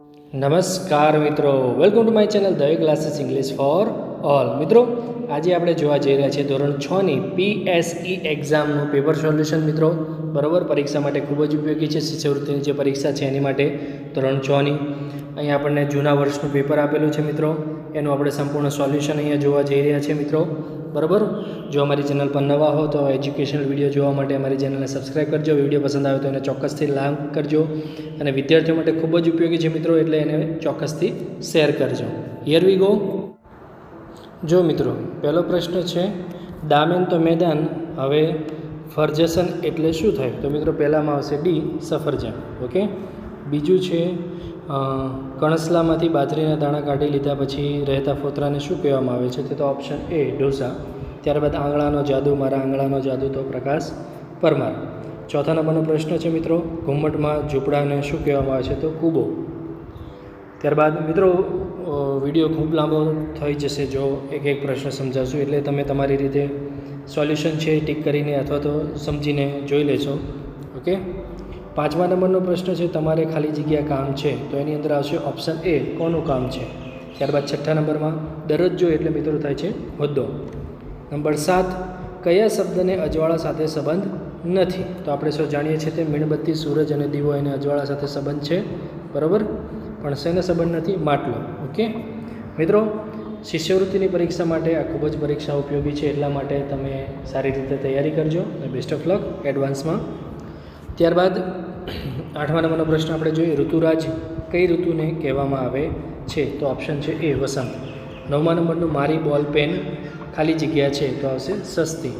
નમસ્કાર મિત્રો. Welcome to my channel Dave classes English for all મિત્રો, આજે આપણે જોવા જઈ રહ્યા છીએ ધોરણ છની પીએસઈ એક્ઝામનું પેપર સોલ્યુશન મિત્રો. બરાબર, પરીક્ષા માટે ખૂબ જ ઉપયોગી છે, શિષ્યવૃત્તિની જે પરીક્ષા છે એની માટે ધોરણ છની અહીંયા આપણને જૂના વર્ષનું પેપર આપેલું છે, મિત્રો. એનું આપણે સંપૂર્ણ સોલ્યુશન અહીંયા જોવા જઈ રહ્યા છીએ મિત્રો. બરાબર? જો અમારી ચેનલ પર નવા હો તો એજ્યુકેશનલ વીડિયો જોવા માટે અમારી ચેનલને સબસ્ક્રાઈબ કરજો. વીડિયો પસંદ આવે તો એને ચોક્કસથી લાઈક કરજો. અને વિદ્યાર્થીઓ માટે ખૂબ જ ઉપયોગી છે મિત્રો, એટલે એને ચોક્કસથી શેર કરજો. હિયર વી ગો જો મિત્રો, પહેલો પ્રશ્ન છે, દામેન તો મેદાન, હવે ફરજસન એટલે શું થાય? તો મિત્રો, પહેલામાં આવશે ડી, સફરજન. ઓકે બીજું છે કણસલામાંથી બાજરીના દાણા કાઢી લીધા પછી રહેતા ફોતરાને શું કહેવામાં આવે છે તે તો ઓપ્શન એ ઢોસા. ત્યારબાદ આંગળાનો જાદુ, મારા આંગળાનો જાદુ તો પ્રકાશ પરમાર. ચોથા નંબરનો પ્રશ્ન છે મિત્રો, ઘુમ્મટમાં ઝૂંપડાને શું કહેવામાં આવે છે તો કૂબો. ત્યારબાદ મિત્રો વીડિયો ખૂબ લાંબો થઈ જશે જો એક એક પ્રશ્ન સમજાવશું એટલે તમે તમારી રીતે સોલ્યુશન છે ટીક કરીને અથવા તો સમજીને જોઈ લેશો. ઓકે? પાંચમા નંબરનો પ્રશ્ન છે, તમારે ખાલી જગ્યા કામ છે, તો એની અંદર આવશે ઓપ્શન એ કોનું કામ છે? ત્યારબાદ છઠ્ઠા નંબરમાં દરજ્જો એટલે મિત્રો થાય છે હોદ્દો નંબર સાત, કયા શબ્દને અજવાળા સાથે સંબંધ નથી? તો આપણે સૌ જાણીએ છીએ તે મીણબત્તી, સૂરજ અને દીવો એને અજવાળા સાથે સંબંધ છે, બરાબર? પણ શેને સંબંધ નથી? માટલો, ઓકે? મિત્રો, શિષ્યવૃત્તિની પરીક્ષા માટે આ ખૂબ જ પરીક્ષા ઉપયોગી છે, એટલા માટે તમે સારી રીતે તૈયારી કરજો અને બેસ્ટ ઓફ લક એડવાન્સમાં ત્યારબાદ આઠમા નંબરનો પ્રશ્ન આપણે જોઈએ, ઋતુરાજ કઈ ઋતુને કહેવામાં આવે છે? તો ઓપ્શન છે એ, વસંત. નવમા નંબરનું મારી બોલ પેન ખાલી જગ્યા છે, તો આવશે સસ્તી.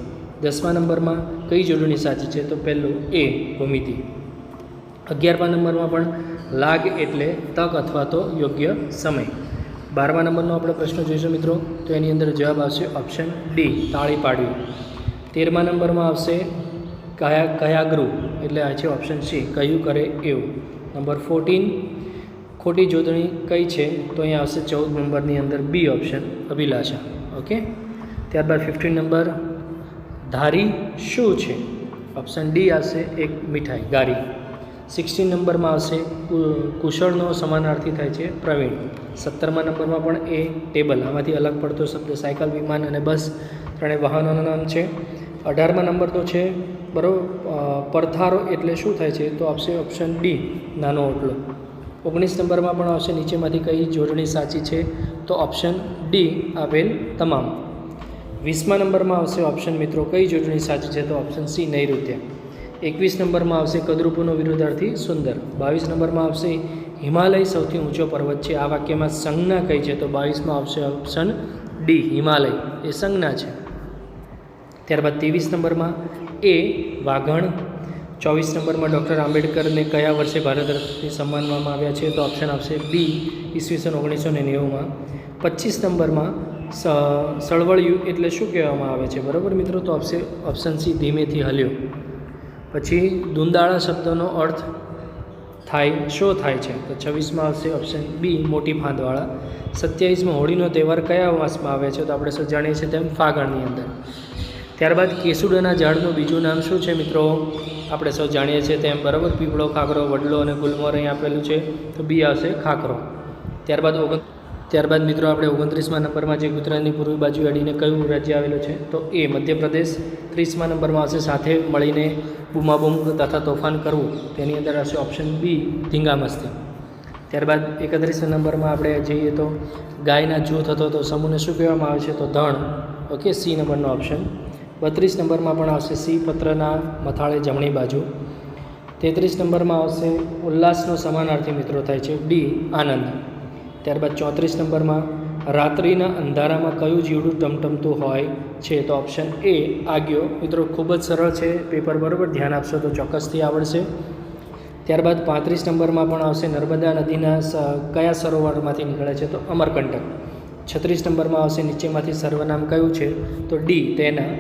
દસમા નંબરમાં કઈ જોડણી સાચી છે? તો પહેલું એ, ભૂમિતિ. અગિયારમા નંબરમાં પણ લાગ એટલે તક અથવા તો યોગ્ય સમય. બારમા નંબરનો આપણે પ્રશ્ન જોઈશું મિત્રો, તો એની અંદર જવાબ આવશે ઓપ્શન ડી, તાળી પાડવી. તેરમા નંબરમાં આવશે કયા કયા ગૃહ એટલે આ છે ઓપ્શન સી કયું કરે એવું. નંબર ફોર્ટીન ખોટી જોડણી કઈ છે? તો અહીંયા આવશે ચૌદ નંબરની અંદર બી ઓપ્શન અભિલાષા. ઓકે ત્યારબાદ ફિફ્ટીન નંબર, ધારી શું છે? ઓપ્શન ડી આવશે એક મીઠાઈ, ગારી. સિક્સટીન નંબરમાં આવશે કુશળનો સમાનાર્થી થાય છે પ્રવીણ. સત્તરમા નંબરમાં પણ એ ટેબલ આમાંથી અલગ પડતો શબ્દ, સાયકલ, વિમાન અને બસ, ત્રણેય વાહનોનું નામ છે. અઢારમા નંબર તો છે બરાબર? પડથારો એટલે શું થાય છે? તો આપશે ઓપ્શન ડી નાનો ઓટલો. ઓગણીસ નંબરમાં પણ આવશે, નીચેમાંથી કઈ જોડણી સાચી છે? તો ઓપ્શન ડી આપેલ તમામ. વીસમા નંબરમાં આવશે ઓપ્શન મિત્રો, કઈ જોડણી સાચી છે? તો ઓપ્શન સી નૈઋત્ય. એકવીસ નંબરમાં આવશે, કદરૂપોનો વિરોધાર્થી સુંદર. બાવીસ નંબરમાં આવશે, હિમાલય સૌથી ઊંચો પર્વત છે. આ વાક્યમાં સંજ્ઞા કઈ છે? તો બાવીસમાં આવશે ઓપ્શન ડી હિમાલય. એ સંજ્ઞા છે. ત્યારબાદ ત્રેવીસ નંબરમાં એ વાઘણ. ચોવીસ નંબરમાં ડૉક્ટર આંબેડકરને કયા વર્ષે ભારત રત્નથી સન્માનવામાં આવ્યા છે તો ઓપ્શન આવશે બી, ઈસવીસન ઓગણીસો ને નેવુંમાં. પચીસ નંબરમાં સ, સળવળિયું એટલે શું કહેવામાં આવે છે? બરાબર મિત્રો, તો ઓપ્શન ઓપ્શન સી, ધીમેથી હલ્યો. પછી દુંદાળા શબ્દનો અર્થ થાય, શો થાય છે? તો છવ્વીસમાં આવશે ઓપ્શન બી, મોટી ફાંદવાળા. સત્યાવીસમાં હોળીનો તહેવાર કયા માસમાં આવે છે? તો આપણે જાણીએ છીએ તેમ ફાગણની અંદર. ત્યારબાદ કેસુડાના ઝાડનું બીજું નામ શું છે મિત્રો? આપણે સૌ જાણીએ છીએ તેમ બરાબર પીપળો, ખાખરો, વડલો અને ગુલમોર અહીં આપેલું છે. તો બી આવશે ખાખરો. ત્યારબાદ ઓગણ ત્યારબાદ મિત્રો આપણે ઓગણત્રીસમાં નંબરમાં જે ગુજરાતની પૂર્વી બાજુ અડીને કયું રાજ્ય આવેલું છે? તો એ મધ્યપ્રદેશ. ત્રીસમા નંબરમાં આવશે સાથે મળીને બૂમાબૂમ તથા તોફાન કરવું. તેની અંદર આવશે ઓપ્શન બી, ધીંગામસ્તી. ત્યારબાદ એકત્રીસ નંબરમાં આપણે જઈએ તો ગાયના જૂથ હતો, તો સમૂહને શું કહેવામાં આવે છે? તો ધણ. ઓકે, સી નંબરનો ઓપ્શન. બત્રીસ નંબરમાં પણ આવશે સી પત્રના મથાળે જમણી બાજુ. તેત્રીસ નંબરમાં આવશે ઉલ્લાસનો સમાનાર્થી મિત્રો થાય છે ડી આનંદ. ત્યારબાદ ચોત્રીસ નંબરમાં રાત્રિના અંધારામાં કયું જીવડું ટમટમતું હોય છે તો ઓપ્શન એ આગ્યો. મિત્રો ખૂબ જ સરળ છે, પેપર બરાબર ધ્યાન આપશો તો ચોક્કસથી આવડશે. ત્યારબાદ પાંત્રીસ નંબરમાં પણ આવશે નર્મદા નદીના કયા સરોવરમાંથી નીકળે છે તો અમરકંટક. છત્રીસ નંબરમાં આવશે નીચેમાંથી સર્વનામ કયું છે તો ડી તેના.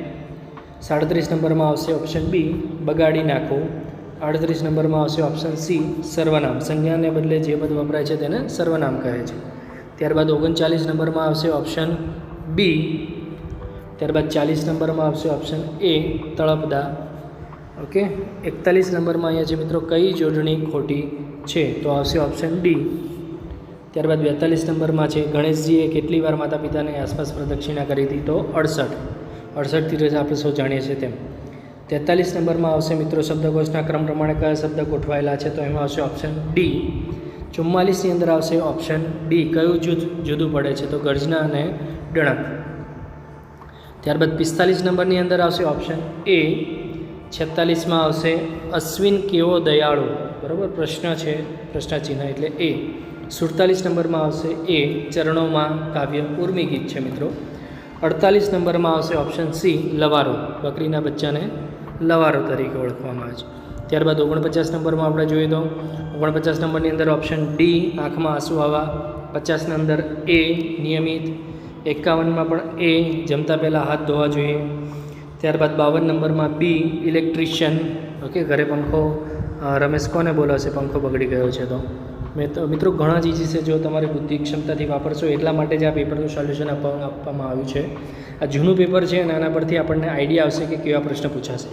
સાડત્રીસ નંબરમાં આવશે ઓપ્શન બી બગાડી નાખવું આડત્રીસ નંબરમાં આવશે ઓપ્શન સી સર્વનામ. સંજ્ઞાને બદલે જે પદ વપરાય છે તેને સર્વનામ કહે છે. ત્યારબાદ ઓગણચાલીસ નંબરમાં આવશે ઓપ્શન બી ત્યારબાદ ચાલીસ નંબરમાં આવશે ઓપ્શન એ તળપદા. ઓકે? એકતાલીસ નંબરમાં અહીંયા છે મિત્રો કઈ જોડણી ખોટી છે? તો આવશે ઓપ્શન ડી ત્યારબાદ બેતાલીસ નંબરમાં છે ગણેશજીએ કેટલી વાર માતા પિતાની આસપાસ પ્રદક્ષિણા કરી હતી? તો અડસઠ. અડસઠથી તીરજ આપણે સૌ જાણીએ છીએ તેમ. તેતાલીસ નંબરમાં આવશે મિત્રો શબ્દકોશના ક્રમ પ્રમાણે કયા શબ્દ ગોઠવાયેલા છે તો એમાં આવશે ઓપ્શન ડી ચુમ્માલીસની અંદર આવશે ઓપ્શન ડી કયું જૂથ જુદું પડે છે તો ગર્જના અને ડણક. ત્યારબાદ પિસ્તાલીસ નંબરની અંદર આવશે ઓપ્શન એ છેતાલીસમાં આવશે અશ્વિન કેવો દયાળુ? બરાબર? પ્રશ્ન છે, પ્રશ્નચિહ્ન એટલે એ સુડતાલીસ નંબરમાં આવશે એ ચરણોમાં કાવ્ય ઉર્મી ગીત છે મિત્રો. અડતાલીસ નંબરમાં આવશે ઓપ્શન સી લવારો. બકરીના બચ્ચાને લવારો તરીકે ઓળખવામાં આવે છે. ત્યારબાદ ઓગણપચાસ નંબરમાં આપણે જોઈએ તો ઓગણપચાસ નંબરની અંદર ઓપ્શન ડી આંખમાં આંસુ આવવા પચાસના અંદર એ નિયમિત. એકાવનમાં પણ એ જમતા પહેલાં હાથ ધોવા જોઈએ. ત્યારબાદ બાવન નંબરમાં બી ઇલેક્ટ્રિશિયન ઓકે ઘરે પંખો રમેશ કોને બોલાવશે? પંખો બગડી ગયો છે તો. મિત્રો ઘણા જ ઇઝી છે જો તમારી બુદ્ધિ ક્ષમતાથી વાપરશો એટલા માટે જ આ પેપરનું સોલ્યુશન આપવા આપવામાં આવ્યું છે. આ જૂનું પેપર છે અને આના પરથી આપણને આઈડિયા આવશે કે કેવા પ્રશ્ન પૂછાશે.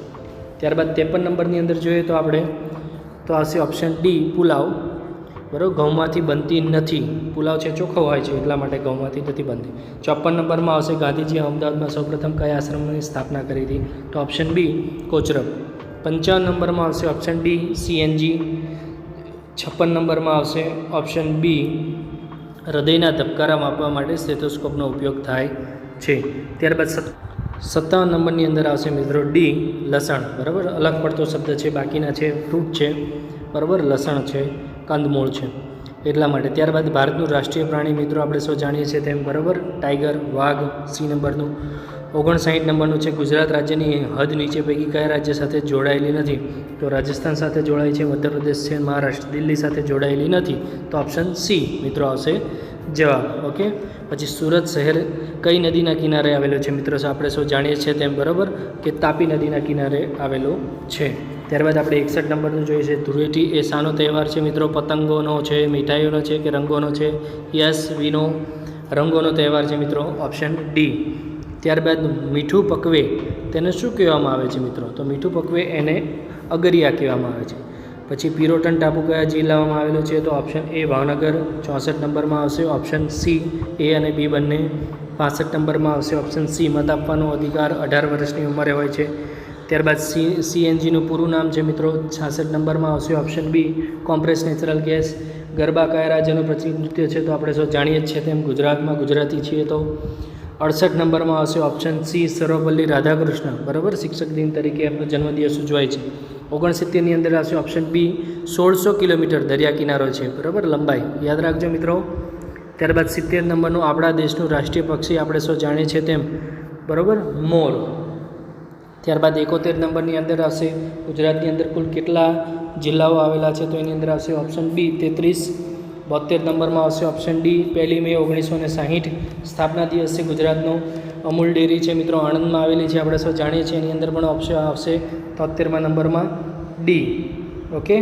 ત્યારબાદ ત્રેપન નંબરની અંદર જોઈએ તો આપણે, તો આવશે ઓપ્શન ડી, પુલાવ. બરાબર? ઘઉંમાંથી બનતી નથી. પુલાવ છે ચોખ્ખો હોય છે એટલા માટે ઘઉંમાંથી નથી બનતી. ચોપન નંબરમાં આવશે ગાંધીજીએ અમદાવાદમાં સૌપ્રથમ કયા આશ્રમની સ્થાપના કરી હતી? તો ઓપ્શન બી, કોચરબ. પંચાવન નંબરમાં આવશે ઓપ્શન ડી, સીએનજી. છપ્પન નંબરમાં આવશે ઓપ્શન બી, હૃદયના ધબકારા માપવા માટે સ્ટેથોસ્કોપનો ઉપયોગ થાય છે. ત્યારબાદ સત, સત્તાવન નંબરની અંદર આવશે મિત્રો ડી, લસણ. બરાબર? અલગ પડતો શબ્દ છે, બાકીના છે ફ્રૂટ છે. બરાબર? લસણ છે, કંદમૂળ છે. એટલા માટે ત્યારબાદ ભારતનું રાષ્ટ્રીય પ્રાણી મિત્રો આપણે સૌ જાણીએ છીએ તેમ બરાબર ટાઈગર, વાઘ સી નંબરનું ઓગણસાઠ નંબરનું છે ગુજરાત રાજ્યની હદ નીચે પૈકી કયા રાજ્ય સાથે જોડાયેલી નથી? તો રાજસ્થાન સાથે જોડાય છે, મધ્યપ્રદેશ છે, મહારાષ્ટ્ર. દિલ્હી સાથે જોડાયેલી નથી. તો ઓપ્શન સી મિત્રો આવશે જવાબ. ઓકે? પછી સુરત શહેર કઈ નદીના કિનારે આવેલું છે મિત્રો? આપણે સૌ જાણીએ છીએ તેમ બરાબર કે તાપી નદીના કિનારે આવેલો છે. ત્યારબાદ આપણે એકસઠ નંબરનું જોઈએ છે, ધૂળેટી એ શાનો તહેવાર છે મિત્રો? પતંગોનો છે, મીઠાઈઓનો છે કે રંગોનો છે? યસ, વિનો રંગોનો તહેવાર છે મિત્રો? Option D. ત્યારબાદ મીઠું પકવે, તેને શું કહેવામાં આવે છે મિત્રો? તો મીઠું પકવે એને અગરિયા કહેવામાં આવે છે. પછી પિરોટન ટાપુ કયા જિલ્લામાં આવેલો છે? તો ઓપ્શન એ ભાવનગર, ચોસઠ નંબરમાં આવશે ઓપ્શન સી એ અને બી બંને. પાસઠ નંબરમાં આવશે ઓપ્શન સી મત આપવાનો અધિકાર અઢાર વર્ષની ઉંમરે હોય છે. ત્યારબાદ સી સીએનજીનું પૂરું નામ છે મિત્રો, છાસઠ નંબરમાં આવશે option B compress natural gas garba કયા રાજ્યનું પ્રચલિત નૃત્ય છે? તો આપણે સૌ જાણીએ જ છીએ તેમ ગુજરાતમાં ગુજરાતી છીએ તો અડસઠ નંબરમાં આવશે ઓપ્શન સી સર્વપલ્લી રાધાકૃષ્ણ. બરાબર? શિક્ષક દિન તરીકે એમનો જન્મદિવસ ઉજવાય છે. ઓગણસિત્તેરની અંદર આવશે ઓપ્શન બી સોળસો કિલોમીટર દરિયા કિનારો છે. બરાબર? લંબાઈ. યાદ રાખજો મિત્રો. ત્યારબાદ સિત્તેર નંબરનું આપણા દેશનું રાષ્ટ્રીય પક્ષી આપણે સૌ જાણીએ છીએ તેમ? બરાબર? મોર. ત્યારબાદ એકોતેર નંબરની અંદર આવશે ગુજરાતની અંદર કુલ કેટલા જિલ્લાઓ આવેલા છે તો એની અંદર આવશે ઓપ્શન બી તેત્રીસ. બોતેર નંબરમાં આવશે ઓપ્શન ડી પહેલી મે ઓગણીસો ને સાહીઠ સ્થાપના દિવસ છે ગુજરાતનો. અમૂલ ડેરી છે મિત્રો, આણંદમાં આવેલી છે, આપણે સૌ જાણીએ છીએ. એની અંદર પણ ઓપ્શન આવશે તોતેરમાં નંબરમાં ડી ઓકે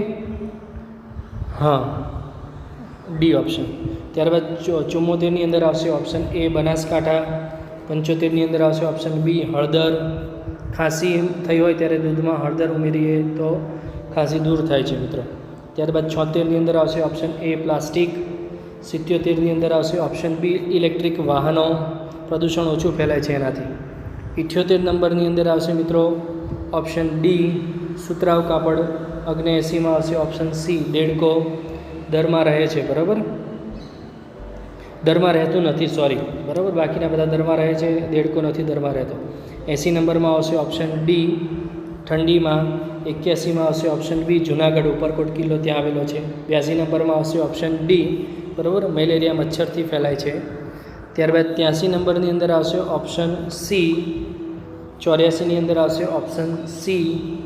હા. ડી ઓપ્શન ત્યારબાદ ચુમ્મોતેરની અંદર આવશે ઓપ્શન એ બનાસકાંઠા. પંચોતેરની અંદર આવશે ઓપ્શન બી હળદર. ખાંસી થઈ હોય ત્યારે દૂધમાં હળદર ઉમેરીએ તો ખાંસી દૂર થાય છે મિત્રો. ત્યારબાદ છોતેરની અંદર આવશે ઓપ્શન એ પ્લાસ્ટિક સિત્યોતેરની અંદર આવશે ઓપ્શન બી ઇલેક્ટ્રિક વાહનો. પ્રદૂષણ ઓછું ફેલાય છે એનાથી. ઇઠ્યોતેર નંબરની અંદર આવશે મિત્રો ઓપ્શન ડી સુતરાવ કાપડ અગ્નેએંસીમાં આવશે ઓપ્શન સી દેડકો. દરમાં રહે છે, બરાબર? દરમાં રહેતું નથી સોરી બરાબર? બાકીના બધા દરમાં રહે છે, દેડકો નથી, દરમાં રહેતો. એંસી નંબરમાં આવશે ઓપ્શન ડી ઠંડીમાં. એક્યાસીમાં આવશે ઓપ્શન બી જુનાગઢ ઉપરકોટ કિલ્લો ત્યાં આવેલો છે. બ્યાસી નંબરમાં આવશે ઓપ્શન ડી બરાબર? મેલેરિયા મચ્છરથી ફેલાય છે. ત્યારબાદ ત્યાંસી નંબરની અંદર આવશે ઓપ્શન સી ચોર્યાસીની અંદર આવશે ઓપ્શન સી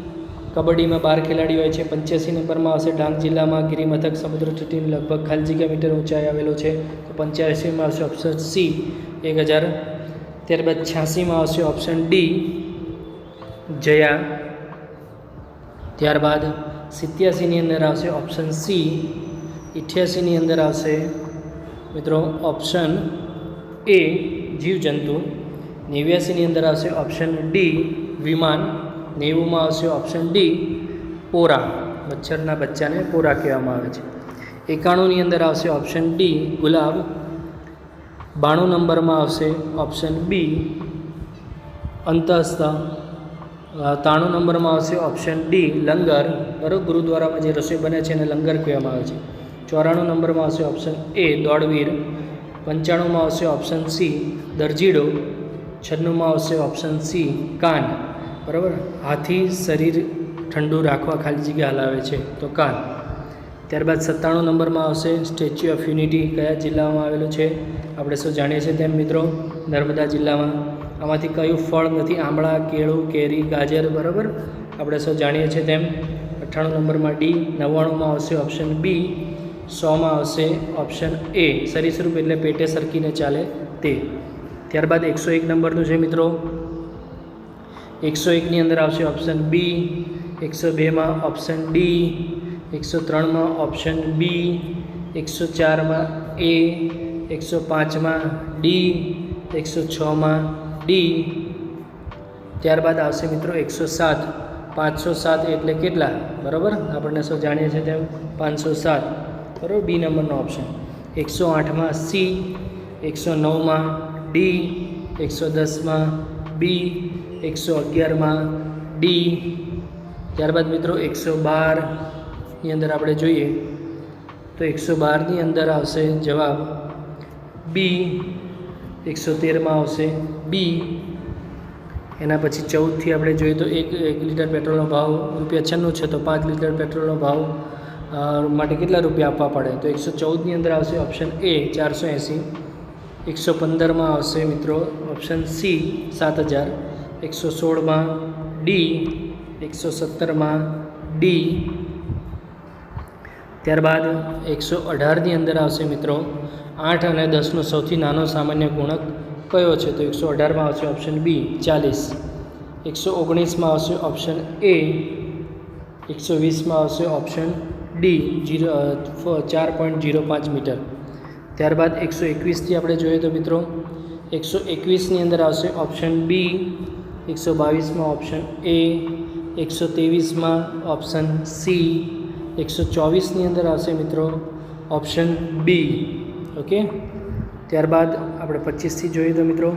કબડ્ડીમાં બાર ખેલાડી હોય છે. પંચ્યાસી નંબરમાં આવશે ડાંગ જિલ્લામાં ગિરિમથક સમુદ્ર તટીની લગભગ ખાલી જગ્યા મીટર ઊંચાઈ આવેલો છે. તો પંચ્યાસીમાં આવશે ઓપ્શન સી એક હજાર. ત્યારબાદ છ્યાસીમાં આવશે ઓપ્શન ડી જયા. ત્યારબાદ સિત્યાસીની અંદર આવશે ઓપ્શન સી ઇઠ્યાસીની અંદર આવશે મિત્રો ઓપ્શન એ જીવજંતુ. નેવ્યાસીની અંદર આવશે ઓપ્શન ડી વિમાન. નેવુંમાં આવશે ઓપ્શન ડી પોરા. મચ્છરના બચ્ચાને પોરા કહેવામાં આવે છે. એકાણુંની અંદર આવશે ઓપ્શન ડી ગુલાબ. બાણું નંબરમાં આવશે ઓપ્શન બી અંતસ્થ. ત્રાણું નંબરમાં આવશે ઓપ્શન ડી લંગર. બરાબર? ગુરુદ્વારામાં જે રસોઈ બને છે એને લંગર કહેવામાં આવે છે. ચોરાણું નંબરમાં આવશે ઓપ્શન એ દોડવીર. પંચાણુંમાં આવશે ઓપ્શન સી દરજીડો. છન્નુંમાં આવશે ઓપ્શન સી કાન. બરાબર? હાથી, શરીર ઠંડુ રાખવા ખાલી જગ્યા હલાવે છે તો કાન. ત્યારબાદ સત્તાણું નંબરમાં આવશે સ્ટેચ્યુ ઓફ યુનિટી કયા જિલ્લામાં આવેલું છે? આપણે સૌ જાણીએ છીએ તેમ મિત્રો? નર્મદા જિલ્લામાં. આમાંથી કયું ફળ નથી? આંબળા, કેળું, કેરી, ગાજર, બરાબર? આપણે સૌ જાણીએ છીએ તેમ અઠ્ઠાણું નંબરમાં ડી, નવ્વાણુંમાં આવશે ઓપ્શન બી સોમાં આવશે ઓપ્શન એ સરીસરૂપ એટલે પેટે સરકીને ચાલે તે. ત્યારબાદ એકસો એક નંબરનું છે મિત્રો. એકસો એકની અંદર આવશે ઓપ્શન બી એકસો બેમાં ઓપ્શન ડી એકસો ત્રણમાં ઓપ્શન બી એકસો ચારમાં એ એકસો પાંચમાં ડી એકસો છમાં ડી ત્યારબાદ આવશે મિત્રો એકસો સાત. પાંચસો સાત એટલે કેટલા? બરાબર? આપણને શું જાણીએ છીએ તેમ? પાંચસો સાત. બરાબર? બી નંબરનો ઓપ્શન એકસો આઠમાં સી એકસો નવમાં ડી એકસો દસમાં બી એકસો અગિયારમાં ડી ત્યારબાદ મિત્રો એકસો બારની અંદર આપણે જોઈએ. તો એકસો બારની અંદર આવશે જવાબ બી એકસો તેરમાં આવશે. બી, એના પછી ચૌદથી આપણે જોઈએ તો એક એક લીટર પેટ્રોલનો ભાવ રૂપિયા છન્નું છે તો પાંચ લીટર પેટ્રોલનો ભાવ માટે કેટલા રૂપિયા આપવા પડે? તો એકસો ચૌદની અંદર આવશે ઓપ્શન એ, ચારસો એંસી. એકસો પંદરમાં આવશે મિત્રો ઓપ્શન સી, સાત હજાર. એકસો સોળમાં ડી, એકસો સત્તરમાં ડી. ત્યારબાદ એકસો અઢારની અંદર આવશે મિત્રો આઠ અને દસનો સૌથી નાનો સામાન્ય ગુણક કયો છે? તો એકસો અઢારમાં આવશે ઓપ્શન બી ચાલીસ. એકસો ઓગણીસમાં આવશે ઓપ્શન એ એકસો વીસમાં આવશે ઓપ્શન ડી જીરો ચાર પોઈન્ટ જીરો પાંચ મીટર. ત્યારબાદ એકસો એકવીસથી આપણે જોઈએ તો મિત્રો, એકસો એકવીસની અંદર આવશે ઓપ્શન બી એકસો બાવીસમાં ઓપ્શન એ એકસો ત્રેવીસમાં ઓપ્શન સી એકસો ચોવીસની અંદર આવશે મિત્રો ઓપ્શન બી ઓકે. ત્યારબાદ આપણે પચીસથી જોઈએ તો મિત્રો.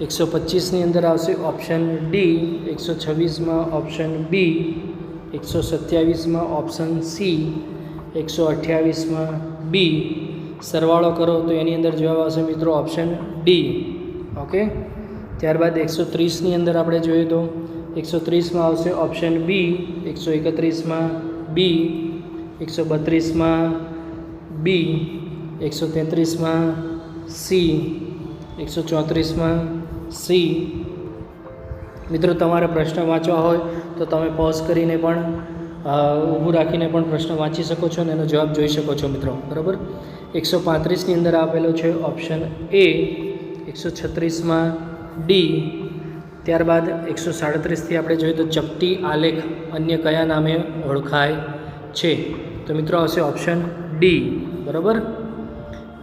એકસો પચીસની અંદર આવશે ઓપ્શન ડી એકસો છવ્વીસમાં ઓપ્શન બી એકસો સત્યાવીસમાં ઓપ્શન સી એકસો અઠ્યાવીસમાં બી સરવાળો કરો તો એની અંદર જવાબ આવશે મિત્રો ઓપ્શન ડી ઓકે. ત્યારબાદ એકસો ત્રીસની અંદર આપણે જોઈએ તો એકસો ત્રીસમાં આવશે ઓપ્શન બી એકસો એકત્રીસમાં બી એકસો બત્રીસમાં બી એકસો તેત્રીસમાં સી, એકસો ચોત્રીસમાં સી. મિત્રો, તમારે પ્રશ્ન વાંચવા હોય તો તમે પોઝ કરીને પણ ઊભું રાખીને પણ પ્રશ્ન વાંચી શકો છો અને એનો જવાબ જોઈ શકો છો મિત્રો. બરાબર? એકસો પાંત્રીસની અંદર આપેલો છે ઓપ્શન એ એકસો છત્રીસમાં ડી ત્યારબાદ એકસો સાડત્રીસથી આપણે જોઈએ તો ચપટી આલેખ અન્ય કયા નામે ઓળખાય છે? તો મિત્રો, આવશે ઓપ્શન ડી બરાબર?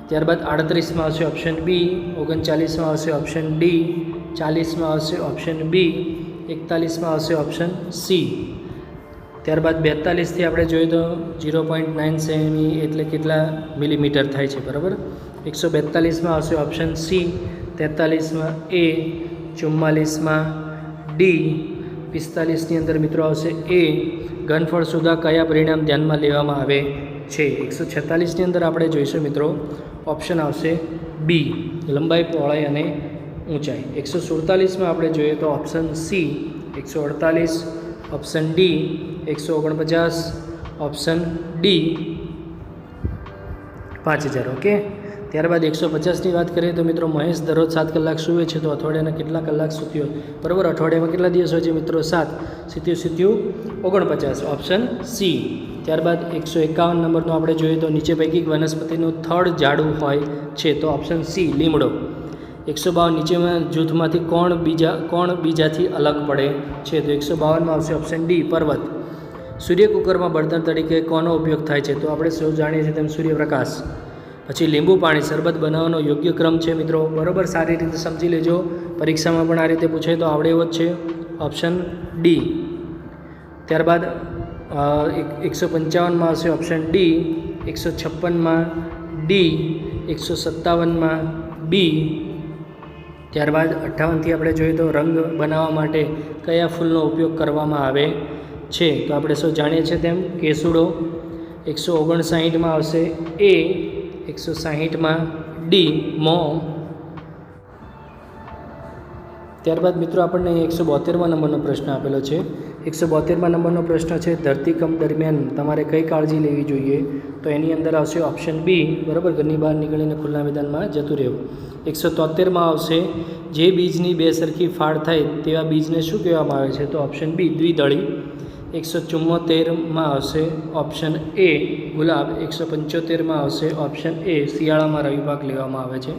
ત્યારબાદ આડત્રીસમાં આવશે ઓપ્શન બી ઓગણચાલીસમાં આવશે ઓપ્શન ડી ચાલીસમાં આવશે ઓપ્શન બી એકતાલીસમાં આવશે ઓપ્શન સી ત્યારબાદ બેતાલીસથી આપણે જોઈએ તો ઝીરો પોઈન્ટ નાઇન સેમી એટલે કેટલા મિલીમીટર થાય છે, બરાબર? એકસો બેતાલીસમાં આવશે ઓપ્શન સી તેતાલીસમાં એ ચુમ્માલીસમાં ડી પિસ્તાલીસની અંદર મિત્રો આવશે એ ઘનફળ સુધા કયા પરિણામ ધ્યાનમાં લેવામાં આવે? છે. એકસો છેતાલીસની અંદર આપણે જોઈશું મિત્રો. ઓપ્શન આવશે બી, લંબાઈ, પહોળાઈ અને ઊંચાઈ. એકસો સુડતાલીસમાં આપણે જોઈએ તો ઓપ્શન સી, એકસો અડતાલીસ. ઓપ્શન ડી, એકસો ઓગણપચાસ. ઓપ્શન ડી, પાંચ હજાર, ઓકે? ત્યારબાદ એકસો પચાસની વાત કરીએ તો મિત્રો મહેશ દરરોજ સાત કલાક સૂવે છે તો અઠવાડિયાના કેટલા કલાક સૂત્યો? બરાબર, અઠવાડિયામાં કેટલા દિવસ હોય છે મિત્રો? સાત. સીત્યું સીત્યું, ઓગણપચાસ. Option C. ત્યારબાદ એકસો એકાવન નંબરનો આપણે જોઈએ તો નીચે પૈકી વનસ્પતિનું થડ જાડું હોય છે તો ઓપ્શન સી, લીમડો. એકસો બાવન નીચેમાં જૂથમાંથી કોણ બીજા, કોણ બીજાથી અલગ પડે છે તો એકસો બાવનમાં આવશે ઓપ્શન ડી, પર્વત. સૂર્ય કુકરમાં બળતણ તરીકે કોનો ઉપયોગ થાય છે? તો આપણે સૌ જાણીએ છીએ તેમ સૂર્યપ્રકાશ. પછી લીંબુ પાણી, શરબત બનાવવાનો યોગ્ય ક્રમ છે મિત્રો. બરાબર, સારી રીતે સમજી લેજો. પરીક્ષામાં પણ આ રીતે પૂછાય તો આવડે એવો જ છે. ઓપ્શન ડી ત્યારબાદ એકસો પંચાવનમાં આવશે ઓપ્શન ડી એકસો છપ્પનમાં ડી એકસો સત્તાવનમાં બી ત્યારબાદ અઠ્ઠાવનથી આપણે જોઈએ તો રંગ બનાવવા માટે કયા ફૂલનો ઉપયોગ કરવામાં આવે છે? તો આપણે સૌ જાણીએ છીએ તેમ કેસુડો. એકસો ઓગણસાઠમાં આવશે એ એકસો સાહીઠમાં ડી મો ત્યારબાદ મિત્રો આપણને એકસો બોતેરમાં નંબરનો પ્રશ્ન આપેલો છે. એકસો બોતેરમાં નંબરનો પ્રશ્ન છે, ધરતીકંપ દરમિયાન તમારે કઈ કાળજી લેવી જોઈએ? તો એની અંદર આવશે ઓપ્શન બી, બરાબર? ઘરની બહાર નીકળીને ખુલ્લા મેદાનમાં જતું રહેવું. એકસો તોતેરમાં આવશે, જે બીજની બે સરખી ફાળ થાય તેવા બીજને શું કહેવામાં આવે છે? તો ઓપ્શન બી દ્વિદળી. એકસો ચુમ્મોતેરમાં આવશે ઓપ્શન એ ગુલાબ એકસો પંચોતેરમાં આવશે ઓપ્શન એ શિયાળામાં રવિ પાક લેવામાં આવે છે.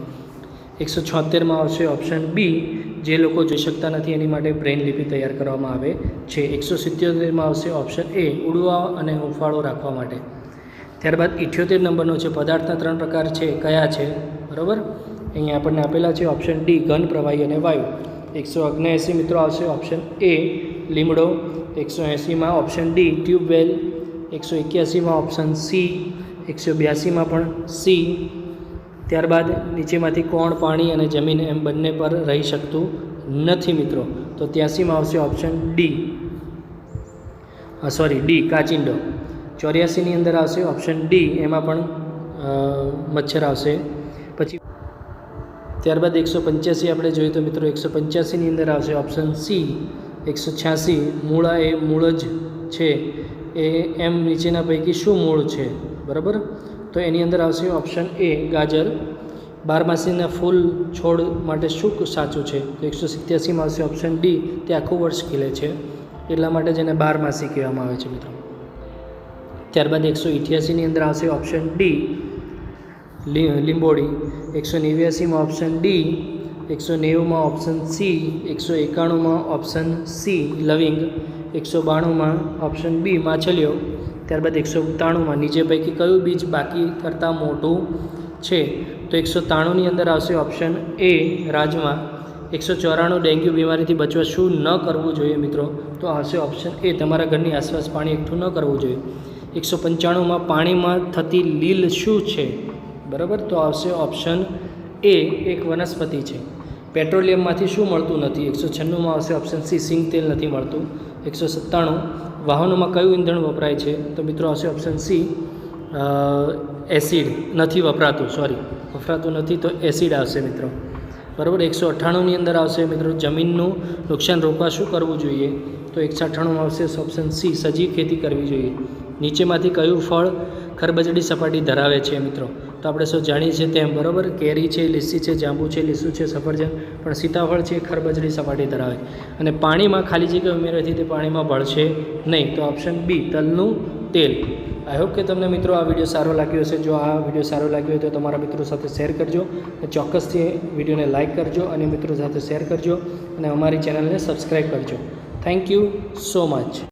એકસો છોતેરમાં આવશે ઓપ્શન બી જે લોકો જોઈ શકતા નથી એની માટે બ્રેઇન લિપિ તૈયાર કરવામાં આવે છે. એકસો સિત્યોતેરમાં આવશે ઓપ્શન એ ઉડવા અને હુંફાળો રાખવા માટે. ત્યારબાદ ઇઠ્યોતેર નંબરનો છે પદાર્થના ત્રણ પ્રકાર છે, કયા છે? બરાબર? અહીંયા આપણને આપેલા છે ઓપ્શન ડી ઘન, પ્રવાહી અને વાયુ. એકસો ઓગણએંસી મિત્રો આવશે ઓપ્શન એ લીમડો. એકસો એંસીમાં ઓપ્શન ડી ટ્યુબવેલ એકસો એક્યાસીમાં ઓપ્શન સી એકસો બ્યાસીમાં પણ સી ત્યારબાદ નીચેમાંથી કોણ, પાણી અને જમીન એમ બંને પર રહી શકતું નથી મિત્રો. તો ત્યાસીમાં આવશે ઓપ્શન ડી સોરી ડી કાચિંડો. ચોર્યાસીની અંદર આવશે ઓપ્શન ડી એમાં પણ મચ્છર આવશે. ત્યારબાદ એકસો પંચ્યાસી આપણે જોઈએ તો મિત્રો એકસો પંચ્યાસીની અંદર આવશે ઓપ્શન સી એકસો છ્યાસી મૂળા એ મૂળ જ છે. એ એમ નીચેના પૈકી શું મૂળ છે? બરાબર? તો એની અંદર આવશે ઓપ્શન એ ગાજર. બારમાસીના ફૂલ છોડ માટે શું સાચું છે? તો એકસો સિત્યાસીમાં આવશે ઓપ્શન ડી તે આખું વર્ષ ખીલે છે. એટલા માટે જેને બારમાસી કહેવામાં આવે છે મિત્રો. ત્યારબાદ એકસો ઇઠ્યાસીની અંદર આવશે ઓપ્શન ડી લી- લીંબોડી એકસો નેવ્યાસીમાં ઓપ્શન ડી એકસો નેવુંમાં ઓપ્શન સી એકસો એકાણુંમાં ઓપ્શન સી લવિંગ. એકસો બાણુંમાં ઓપ્શન બી માછલીઓ. ત્યારબાદ એકસો ત્રાણુંમાં નીચે પૈકી કયું બીજ બાકી કરતાં મોટું છે? તો એકસો ત્રાણુંની અંદર આવશે ઓપ્શન એ રાજમા. એકસો ચોરાણું ડેન્ગ્યુ બીમારીથી બચવા શું ન કરવું જોઈએ મિત્રો? તો આવશે ઓપ્શન એ તમારા ઘરની આસપાસ પાણી એકઠું ન કરવું જોઈએ. એકસો પંચાણુંમાં પાણીમાં થતી લીલ શું છે? બરાબર? તો આવશે ઓપ્શન એ એક વનસ્પતિ છે. પેટ્રોલિયમમાંથી શું મળતું નથી? એકસો છન્નુંમાં આવશે ઓપ્શન સી સિંગ તેલ નથી મળતું. એકસો સત્તાણું, વાહનોમાં કયું ઈંધણ વપરાય છે? તો મિત્રો આવશે ઓપ્શન સી એસિડ. નથી વપરાતું સોરી વપરાતું નથી, તો એસિડ આવશે મિત્રો. બરાબર? એકસો અઠ્ઠાણુંની અંદર આવશે મિત્રો જમીનનું નુકસાન રોકવા શું કરવું જોઈએ? તો એકસો અઠ્ઠાણુંમાં આવશે ઓપ્શન સી સજીવ ખેતી કરવી જોઈએ. નીચેમાંથી કયું ફળ ખરબચડી સપાટી ધરાવે છે મિત્રો? તો આપણે સૌ જાણીએ છીએ તેમ, બરાબર? કેરી છે, લીસી છે, જાંબુ છે, લીસું છે, સફરજન. પણ સીતાફળ છે ખરબચડી સપાટી ધરાવે. અને પાણીમાં ખાલી જગ્યા ઉમેરવાથી તે પાણીમાં ભળશે નહીં. તો ઓપ્શન બી તલનું તેલ. આઈ હોપ કે તમને મિત્રો આ વીડિયો સારો લાગ્યો હશે. જો આ વીડિયો સારો લાગ્યો હોય તો તમારા મિત્રો સાથે શેર કરજો. અને ચોક્કસથી વિડીયોને લાઇક કરજો અને મિત્રો સાથે શેર કરજો. અને અમારી ચેનલને સબસ્ક્રાઈબ કરજો. Thank you so much